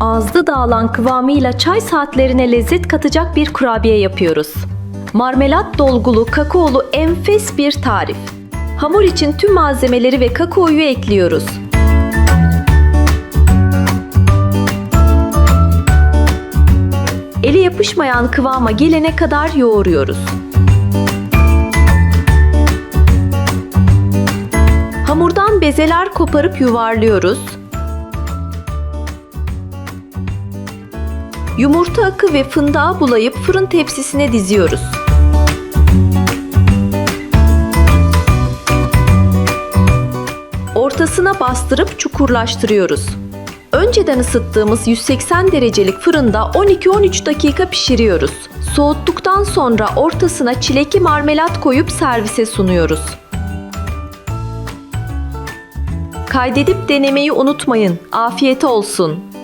Ağızda dağılan kıvamıyla çay saatlerine lezzet katacak bir kurabiye yapıyoruz. Marmelat dolgulu kakaolu enfes bir tarif. Hamur için tüm malzemeleri ve kakaoyu ekliyoruz. Eli yapışmayan kıvama gelene kadar yoğuruyoruz. Hamurdan bezeler koparıp yuvarlıyoruz. Yumurta akı ve fındığı bulayıp fırın tepsisine diziyoruz. Ortasına bastırıp çukurlaştırıyoruz. Önceden ısıttığımız 180 derecelik fırında 12-13 dakika pişiriyoruz. Soğuttuktan sonra ortasına çilekli marmelat koyup servise sunuyoruz. Kaydedip denemeyi unutmayın. Afiyet olsun.